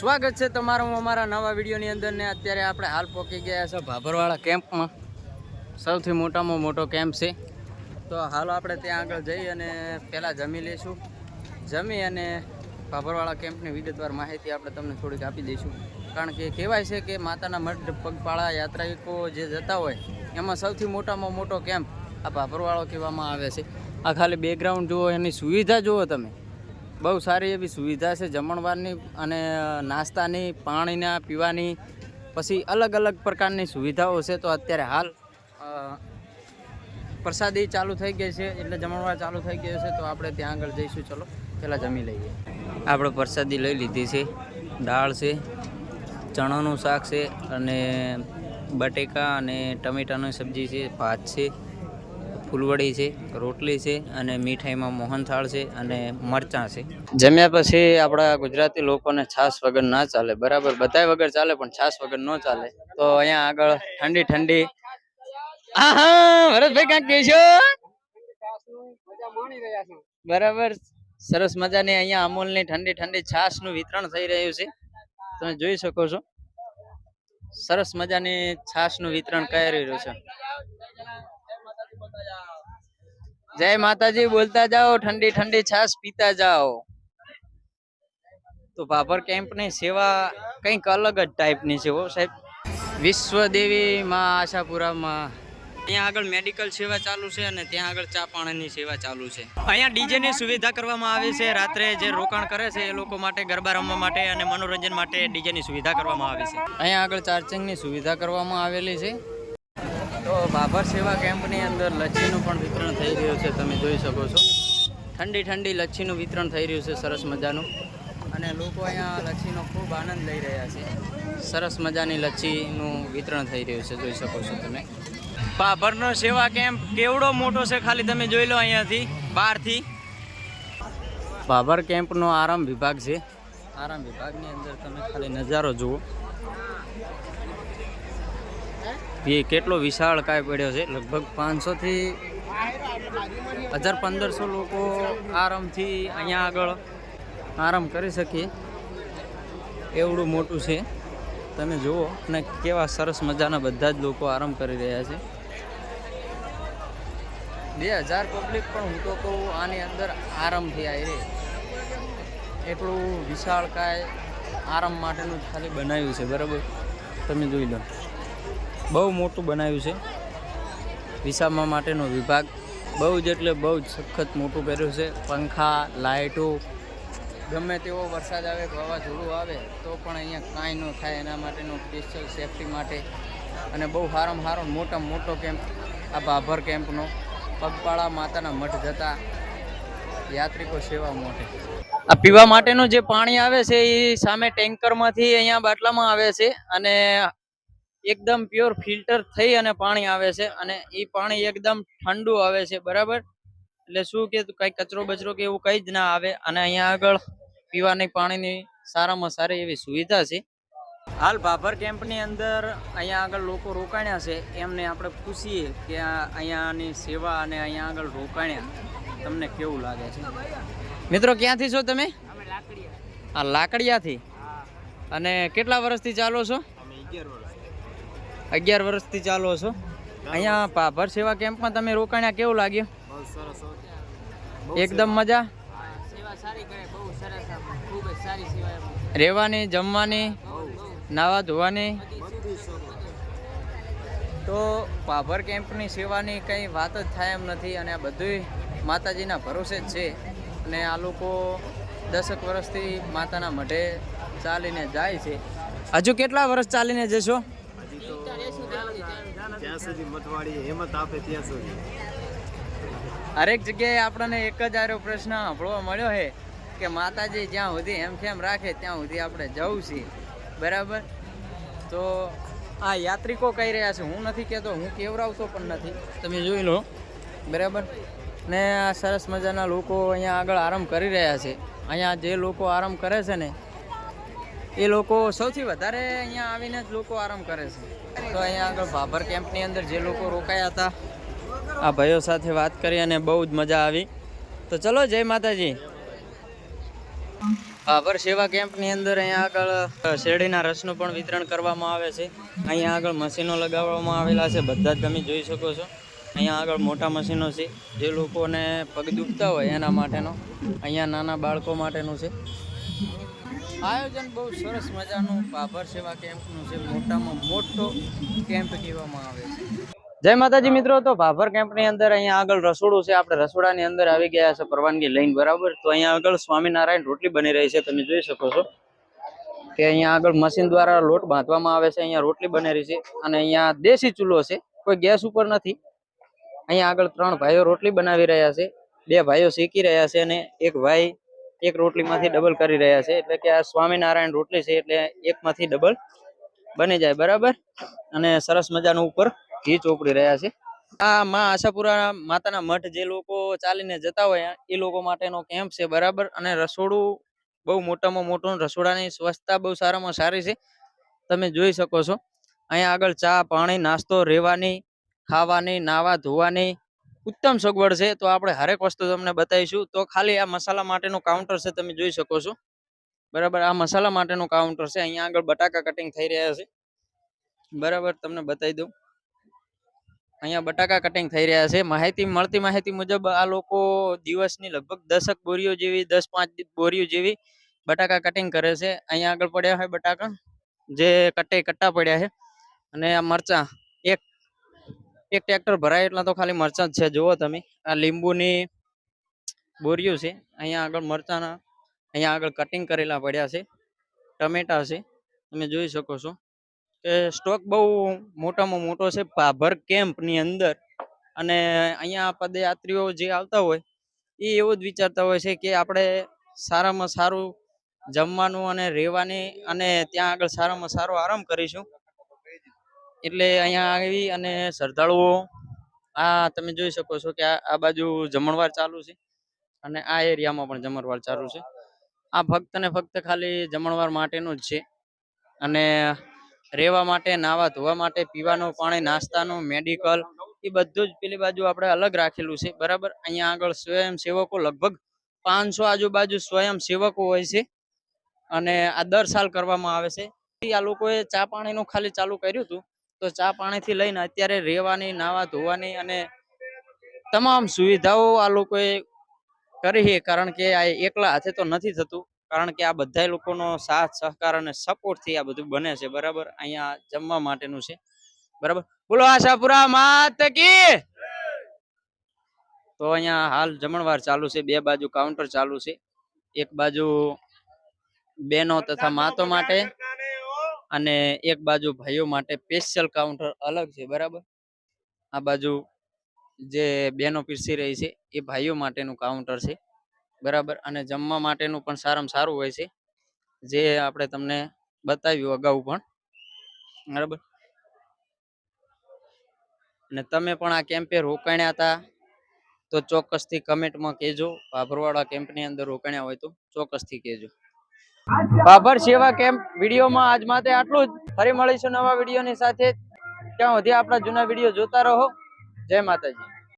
સ્વાગત છે તમારું અમારા નવા વિડીયોની અંદર ને અત્યારે આપણે હાલ પહોંચી ગયા છે ભાભરવાળા કેમ્પમાં. સૌથી મોટામાં મોટો કેમ્પ છે. તો હાલો આપણે ત્યાં આગળ જઈ અને પહેલાં જમી લઈશું. જમી અને ભાભરવાળા કેમ્પની વિગતવાર માહિતી આપણે તમને થોડીક આપી દઈશું. કારણ કે કહેવાય છે કે માતાના મઢ પગપાળા યાત્રાયિકો જે જતા હોય, એમાં સૌથી મોટામાં મોટો કેમ્પ આ ભાભરવાળો કહેવામાં આવે છે. આ ખાલી બેકગ્રાઉન્ડ જુઓ, એની સુવિધા જુઓ તમે. બહુ સારી એવી સુવિધા છે જમણવારની અને નાસ્તાની, પાણીના, પીવાની, પછી અલગ અલગ પ્રકારની સુવિધાઓ છે. તો અત્યારે હાલ પ્રસાદી ચાલુ થઈ ગઈ છે, એટલે જમણવાર ચાલુ થઈ ગયો છે. તો આપણે ત્યાં આગળ જઈશું. ચલો, પહેલાં જમી લઈએ. આપણે પ્રસાદી લઈ લીધી છે. દાળ છે, ચણાનું શાક છે, અને બટેકા અને ટમેટાની સબ્જી છે, ભાત છે. ફૂલવડી છે, રોટલી છે અને મીઠાઈમાં મોહનથાળ છે અને મરચાં છે. જમ્યા પછી આપણા ગુજરાતી લોકોને છાશ વગર ના ચાલે. બરાબર? બધા વગર ચાલે પણ છાશ વગર ન ચાલે. તો અહીંયા આગળ ઠંડી ઠંડી. બરાબર. સરસ મજાની અહીંયા અમૂલની ઠંડી ઠંડી છાશનું વિતરણ થઈ રહ્યું છે. તમે જોઈ શકો છો. સરસ મજાની છાશનું વિતરણ કરી રહ્યું છે. જય માતાજી, બોલતા જાઓ, ઠંડી ઠંડી છાશ પીતા જાઓ. તો ભાભર કેમ્પની સેવા કંઈક અલગ જ ટાઈપની છે હો સાહેબ. દેવી માં આશાપુરામાં. અહીંયા આગળ મેડિકલ સેવા ચાલુ છે અને ત્યાં આગળ ચા પાણીની સેવા ચાલુ છે. અહીંયા ડીજેની સુવિધા કરવામાં આવી છે. રાત્રે જે રોકાણ કરે છે એ લોકો માટે, ગરબા રમવા માટે અને મનોરંજન માટે ડીજેની સુવિધા કરવામાં આવી છે. અહીંયા આગળ ચાર્જિંગની સુવિધા કરવામાં આવેલી છે. તો બાબર સેવા કેમ્પની અંદર લચ્છીનું પણ વિતરણ થઈ રહ્યું છે, તમે જોઈ શકો છો. ઠંડી ઠંડી લચ્છીનું વિતરણ થઈ રહ્યું છે, સરસ મજાનું. અને લોકો અહીંયા લચ્છીનો ખૂબ આનંદ લઈ રહ્યા છે. સરસ મજાની લચ્છીનું વિતરણ થઈ રહ્યું છે, જોઈ શકો છો તમે. બાભરનો સેવા કેમ્પ કેવડો મોટો છે, ખાલી તમે જોઈ લો અહીંયાથી, બહારથી. બાબર કેમ્પનો આરામ વિભાગ છે. આરામ વિભાગની અંદર તમે ખાલી નજારો જુઓ. એ કેટલો વિશાળ કાય પડ્યો છે? લગભગ પાંચસોથી હજાર પંદરસો લોકો આરામથી અહીંયા આગળ આરામ કરી શકીએ. એવડું મોટું છે. તમે જુઓ અને કેવા સરસ મજાના બધા જ લોકો આરામ કરી રહ્યા છે. બે હજાર પબ્લિક પણ હું તો કહું આની અંદર આરામથી આવી રહી એટલું વિશાળ કાય આરામ માટેનું ખાલી બનાવ્યું છે, બરાબર? તમે જોઈ લો. બહુ મોટું બનાવ્યું છે. વિસામા માટેનો વિભાગ. બહુ જ એટલે બહુ જ સખત મોટું કર્યું છે. પંખા લાઇટો ગમે તેવો વરસાદ આવે વાવાઝોડું આવે, તો પણ અહીંયા કાંઈ ન થાય. એના માટેનો સ્પેશિયલ સેફટી માટે અને બહુ સારામાં સારો મોટામાં મોટો કેમ્પ આ ભાભર કેમ્પનો પગપાળા માતાના મઠ જતા યાત્રિકો સેવા માટે. આ પીવા માટેનું જે પાણી આવે છે, એ સામે ટેન્કરમાંથી અહીંયા બાટલામાં આવે છે અને એકદમ પ્યોર ફિલ્ટર થઈ અને પાણી આવે છે અને એ પાણી એકદમ ઠંડુ આવે છે બરાબર? એટલે શું કે કઈ કચરો બચરો કે એવું કઈ જ ના આવે અને અહીંયા આગળ પીવાની પાણીની સારામાં સારી એવી સુવિધા છે. હાલ ભાભર કેમ્પની અંદર અહીંયા આગળ લોકો રોકાણ્યા છે એમને આપણે પૂછીએ કે અહીંયાની સેવા અને અહીંયા આગળ રોકાણ્યા તમને કેવું લાગે છે? મિત્રો ક્યાંથી છો તમે? આ લાકડિયાથી? અને કેટલા વર્ષથી ચાલો છો? અગિયાર વર્ષથી ચાલો છો. અહીંયા પાભર સેવા કેમ્પમાં તમે રોકાણ્યા કેવું લાગ્યું? એકદમ મજા? રહેવાની જમવાની નાવા ધોવાની? તો પાભર કેમ્પની સેવાની કંઈ વાત જ થાય એમ નથી અને આ બધું માતાજીના ભરોસે જ છે. અને આ લોકો દસક વર્ષથી માતાના મઢે ચાલીને જાય છે. હજુ કેટલા વર્ષ ચાલીને જશો? જ્યાં સુધી મઠવાડી હિંમત આપે ત્યાં સુધી. હરેક જગ્યાએ આપણને એક જ આરો પ્રશ્ન સાંભળવા મળ્યો છે કે માતાજી જ્યાં સુધી એમ કેમ રાખે ત્યાં સુધી આપણે જવું છે બરાબર? તો આ યાત્રિકો કહી રહ્યા છે, હું નથી કહેતો, હું કેવરાવતો પણ નથી. તમે જોઈ લો. બરાબર? ને આ સરસ મજાના લોકો અહીંયા આગળ આરામ કરી રહ્યા છે. અહીંયા જે લોકો આરામ કરે છે ને, એ લોકો સૌથી વધારે અહીંયા આવીને જ લોકો આરામ કરે છે. તો અહીંયા આગળ ભાભર કેમ્પની અંદર જે લોકો રોકાયા હતા, આ ભાઈઓ સાથે વાત કરી અને બહુ જ મજા આવી. તો ચલો, જય માતાજી. ભાભર સેવા કેમ્પની અંદર અહીંયા આગળ શેરડીના રસનું પણ વિતરણ કરવામાં આવે છે. અહીંયા આગળ મશીનો લગાવવામાં આવેલા છે, બધા જ તમે જોઈ શકો છો. અહીંયા આગળ મોટા મશીનો છે, જે લોકોને પગ દુખતા હોય એના માટેનો. અહીંયા નાના બાળકો માટેનું છે. આયોજન બહુ સરસ મજાનું બાબર સેવા કેમ્પનું છે. મોટામાં મોટો કેમ્પ કહેવામાં આવે છે. જય માતાજી મિત્રો, તો ભાભર કેમ્પની અંદર અહીંયા આગળ રસોડું છે. આપણે રસોડાની અંદર આવી ગયા છે પરવાનગી લઈને, બરાબર? તો અહીંયા આગળ સ્વામિનારાયણ રોટલી બની રહી છે. તમે જોઈ શકો છો કે અહીંયા આગળ મશીન દ્વારા લોટ બાંધવામાં આવે છે. અહીંયા રોટલી બની રહી છે અને અહીંયા દેશી ચૂલો છે. કોઈ ગેસ ઉપર નથી. અહીંયા આગળ ત્રણ ભાઈઓ રોટલી બનાવી રહ્યા છે. બે ભાઈઓ શીખી રહ્યા છે અને એક ભાઈ એક રોટલીમાંથી ડબલ કરી રહ્યા છે. એટલે કે આ સ્વામિનારાયણ રોટલી છે એટલે એકમાંથી ડબલ બની જાય, બરાબર? અને સરસ મજાનું ઉપર ઘી ચોપડી રહ્યા છે. આ માં આશાપુરા માતાના મઠ જે લોકો ચાલીને જતા હોય, એ લોકો માટેનો કેમ્પ છે, બરાબર? અને રસોડું બહુ મોટામાં મોટું, રસોડાની સ્વચ્છતા બહુ સારામાં સારી છે. તમે જોઈ શકો છો. અહીંયા આગળ ચા, પાણી, નાસ્તો, રહેવાની, ખાવાની નાવા ધોવાની ઉત્તમ સગવડ છે. તો આપણે હરેક વસ્તુ તમને બતાવીશું. તો ખાલી આ મસાલા માટેનું કાઉન્ટર છે તમે જોઈ શકો છો. બરાબર, આ મસાલા માટેનું કાઉન્ટર છે. અહીંયા આગળ બટાકા કટિંગ થઈ રહ્યા છે. બરાબર, તમને બતાવી દઉં. અહીંયા બટાકા કટિંગ થઈ રહ્યા છે. માહિતી, મળતી માહિતી મુજબ આ લોકો દિવસની લગભગ દસક બોરીઓ જેવી, દસ પાંચ બોરીઓ જેવી બટાકા કટિંગ કરે છે. અહીંયા આગળ પડ્યા હોય બટાકા, જે કટ્ટે કટ્ટા પડ્યા છે. અને આ મરચા એક ટ્રેક્ટર ભરાય એટલા તો ખાલી મરચા જ છે. જુઓ તમે. આ લીંબુની બોરીઓ છે. અહીંયા આગળ મરચાના, અહીંયા આગળ કટિંગ કરેલા પડ્યા છે. ટમેટા છે. તમે જોઈ શકો છો કે સ્ટોક બહુ મોટામાં મોટો છે. ભાભર કેમ્પની અંદર. અને અહીંયા પદયાત્રીઓ જે આવતા હોય, એ એવું જ વિચારતા હોય છે કે આપણે સારામાં સારું જમવાનું અને રહેવાની અને ત્યાં આગળ સારામાં સારો આરામ કરીશું. એટલે અહીંયા આવી અને શ્રદ્ધાળુઓ, આ તમે જોઈ શકો છો કે આ બાજુ જમણવાર ચાલુ છે અને આ એરિયામાં પણ જમણવાર ચાલુ છે. આ ફક્ત ને ફક્ત ખાલી જમણવાર માટેનું જ છે અને રહેવા માટે નાવા ધોવા માટે, પીવાનું પાણી, નાસ્તાનું, મેડિકલ, એ બધું જ પેલી બાજુ આપણે અલગ રાખેલું છે. બરાબર? અહીંયા આગળ સ્વયંસેવકો લગભગ પાંચસો આજુબાજુ સ્વયંસેવકો હોય છે અને આ દર સાલ કરવામાં આવે છે. આ લોકોએ ચા પાણીનું ખાલી ચાલુ કર્યું હતું. તો ચા પાણીથી લઈને અત્યારે રહેવાની, નાવા ધોવાની અને તમામ સુવિધાઓ આ લોકોએ કરી છે. કારણ કે આ એકલા હાથે તો નથી થતું. કારણ કે આ બધા લોકોનો સાથ, સહકાર અને સપોર્ટથી આ બધું બને છે. બરાબર? અહીંયા જમવા માટેનું છે. બરાબર? બોલો આશાપુરા માત કી! તો અહીંયા હાલ જમણવાર ચાલુ છે. બે બાજુ કાઉન્ટર ચાલુ છે. એક બાજુ બેનો તથા માતો માટે અને એક બાજુ ભાઈઓ માટે સ્પેશિયલ કાઉન્ટર અલગ છે, બરાબર? આ બાજુ જે બહેનો પીરસી રહી છે, એ ભાઈઓ માટેનું કાઉન્ટર છે, બરાબર? અને જમવા માટેનું પણ સારામાં સારું હોય છે, જે આપણે તમને બતાવ્યું અગાઉ પણ, બરાબર? અને તમે પણ આ કેમ્પે રોકાણ્યા હતા, તો ચોક્કસથી કમેન્ટમાં કહેજો. ભાભરવાડા કેમ્પની અંદર રોકાણ્યા હોય તો ચોક્કસથી કહેજો. ભાભર સેવા કેમ્પ વિડીયોમાં આજ માટે આટલું જ. ફરી મળીશું નવા વિડીયોની સાથે. ત્યાં સુધી આપણા જૂના વીડિયો જોતા રહો. જય માતાજી.